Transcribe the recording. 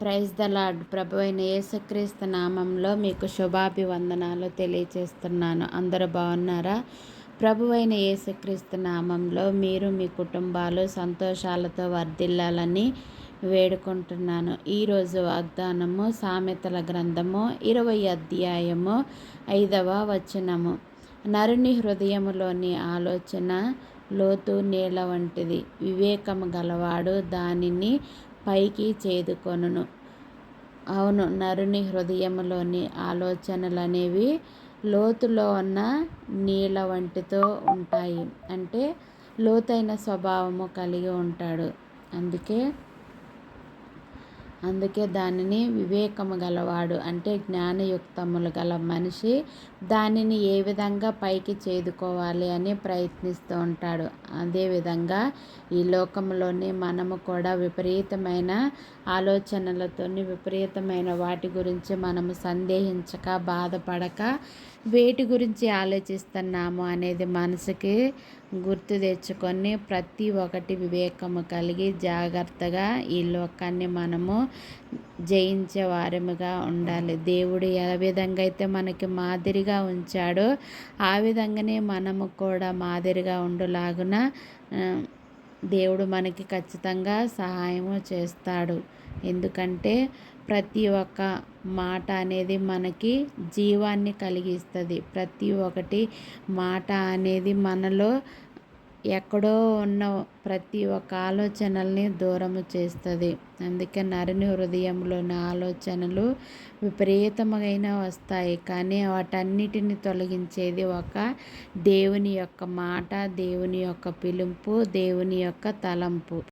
Praise the lord ప్రభు అయిన యేసుక్రీస్తు నామంలో మీకు శుభాభివందనాలు తెలియచేస్తున్నాను అందరూ బాగున్నారా? ప్రభు అయిన యేసుక్రీస్తు నామంలో మీరు మీ కుటుంబాలు సంతోషాలతో వర్ధిల్లాలని వేడుకుంటున్నాను. ఈరోజు వాగ్దానము సామెతల గ్రంథము ఇరవై అధ్యాయము ఐదవ వచనము. నరుని హృదయములోని ఆలోచన లోతు నీళ్ళ వంటిది. వివేకము గలవాడు దానిని పైకి చేదుకొనును. అవును నరుని హృదయంలోని ఆలోచనలు అనేవి లోతులో ఉన్న నీళ్ళ వంటితో ఉంటాయి. అంటే లోతైన స్వభావము కలిగి ఉంటాడు. అందుకే అందుకే దానిని వివేకము గలవాడు అంటే జ్ఞానయుక్తములు గల మనిషి దానిని ఏ విధంగా పైకి చేదుకోవాలి అని ప్రయత్నిస్తూ ఉంటాడు. అదేవిధంగా ఈ లోకంలోనే మనము కూడా విపరీతమైన ఆలోచనలతోని విపరీతమైన వాటి గురించి మనము సందేహించక బాధపడక వేటి గురించి ఆలోచిస్తున్నాము అనేది మనసుకి గుర్తు తెచ్చుకొని ప్రతి ఒక్కటి వివేకము కలిగి జాగ్రత్తగా ఈ లోకాన్ని మనము జయించే వారముగా ఉండాలి. దేవుడు ఏ విధంగా అయితే మనకి మాదిరిగా ఉంచాడో ఆ విధంగానే మనము కూడా మాదిరిగా ఉండులాగున దేవుడు మనకి ఖచ్చితంగా సహాయము చేస్తాడు. ఎందుకంటే ప్రతి ఒక్క మాట అనేది మనకి జీవాన్ని కలిగిస్తుంది. ప్రతి ఒక్కటి మాట అనేది మనలో ఎక్కడో ఉన్న ప్రతి ఒక్క ఆలోచనల్ని దూరము చేస్తుంది. అందుకే నరుని హృదయంలోని ఆలోచనలు విపరీతమైన వస్తాయి. కానీ వాటన్నిటిని తొలగించేది ఒక దేవుని యొక్క మాట దేవుని యొక్క పిలుపు దేవుని యొక్క తలంపు.